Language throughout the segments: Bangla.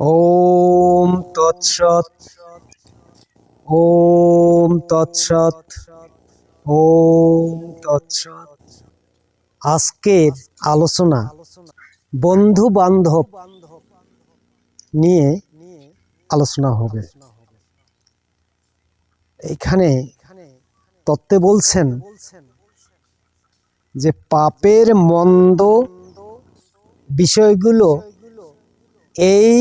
ওম তৎসৎ। ওম তৎসৎ। ওম তৎসৎ। আজকের আলোচনা বন্ধু বান্ধব নিয়ে আলোচনা হবে। এখানে তত্ত্বে বলছেন যে পাপের মন্দ বিষয়গুলো এই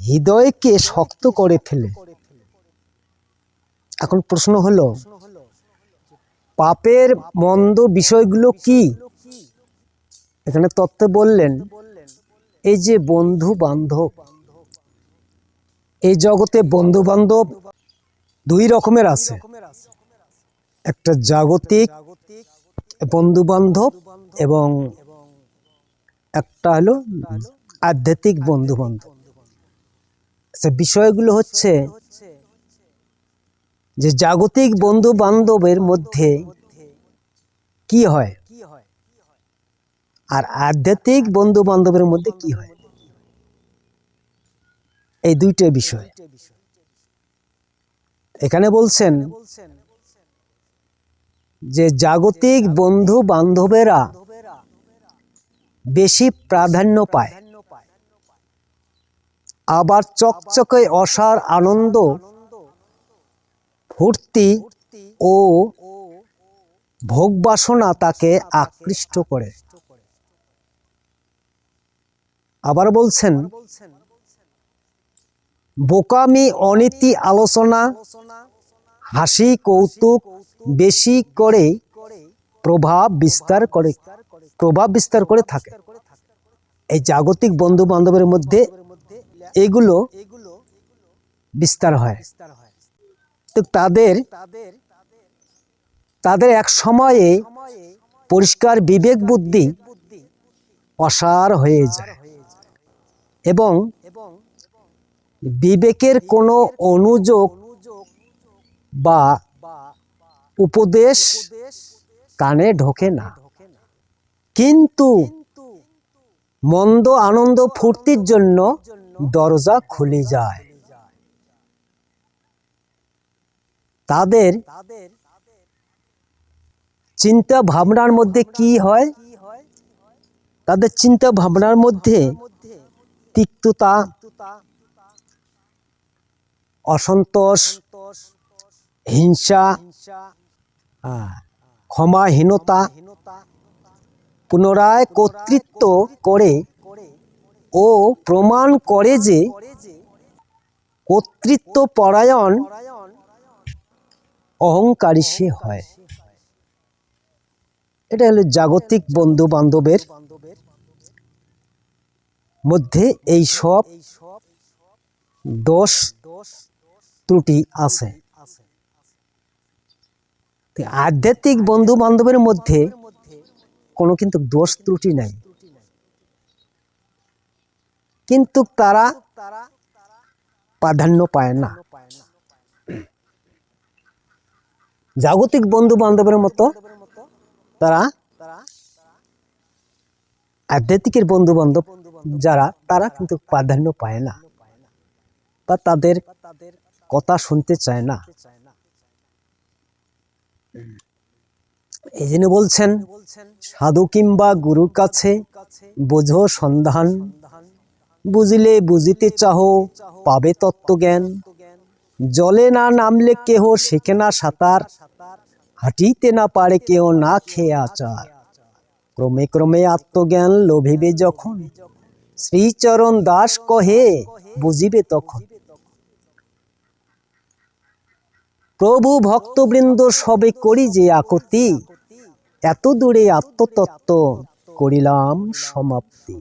হৃদয়কে শক্ত করে ফেলে। এখন প্রশ্ন হলো, পাপের মন্দ বিষয়গুলো কি? এখানে তত্ত্বে বললেন, এই যে বন্ধু বান্ধব এই জগতে বন্ধু বান্ধব দুই রকমের আছে। একটা জাগতিক বন্ধু বান্ধব এবং একটা হলো আধ্যাত্মিক বন্ধু বান্ধব আচ্ছা বিষয়গুলো হচ্ছে যে জাগতিক বন্ধু বান্ধবের মধ্যে কি হয়? আর আধ্যাত্মিক বন্ধু বান্ধবের মধ্যে কি হয়? এই দুইটা বিষয়। এখানে বলছেন যে জাগতিক বন্ধু বান্ধবেরা বেশি প্রাধান্য পায়। আবার চকচকে অসার আনন্দ, ফুর্তি ও ভোগবাসনা তাকে আকৃষ্ট করে। আবার বলছেন, বোকামি, অনীতি, আলোচনা, হাসি, কৌতুক বেশি করে প্রভাব বিস্তার করে, প্রভাব বিস্তার করে থাকে। এই জাগতিক বন্ধু বান্ধবের মধ্যে এগুলো বিস্তার হয়। তো তাদের তাদের এক সময়ে পরিষ্কার বিবেক বুদ্ধি অসার হয়ে যায় এবং বিবেকের কোনো অনুযোগ বা উপদেশ কানে ঢোকে না। কিন্তু মন্দ আনন্দ ফুর্তির জন্য দরজা খুলে যায়। তাদের চিন্তা ভাবনার মধ্যে কি হয়? তাদের চিন্তা ভাবনার মধ্যে তিক্ততা, অসন্তোষ, হিংসা, ক্ষমাহীনতা পুনরায় কর্তৃত্ব করে ও প্রমাণ করে যে কর্তৃত্ব পরায়ণ অহংকারী সে হয়। এটা হলো জাগতিক বন্ধু বান্ধবের মধ্যে এই সব দোষ ত্রুটি আছে। আধ্যাত্মিক বন্ধু বান্ধবের মধ্যে কোনো কিন্তু দোষ ত্রুটি নাই। কিন্তু তারা প্রাধান্য পায় না। জাগতিক বন্ধু বান্ধবের মতো তারা আধ্যাত্মিকের বন্ধু বান্ধব যারা, তারা কিন্তু প্রাধান্য পায় না বা তাদের কথা শুনতে চায় না। এই জন্য বলছেন, সাধু কিংবা গুরুর কাছে বোঝো সন্ধান। বুঝিলে বুঝিতে চাহ, পাবে তত্ত্বজ্ঞান। জলে না নামলে কেহ শেখে না সাঁতার, হাঁটিতে না পারে কেউ না খেয়ে আচার। ক্রমে ক্রমে আত্মজ্ঞান লোভিবে যখন, শ্রীচরণ দাস কহে, বুঝিবে তখন। প্রভু ভক্তবৃন্দ সবে করি যে আকতি এত দূরে আত্মতত্ত্ব করিলাম সমাপ্তি।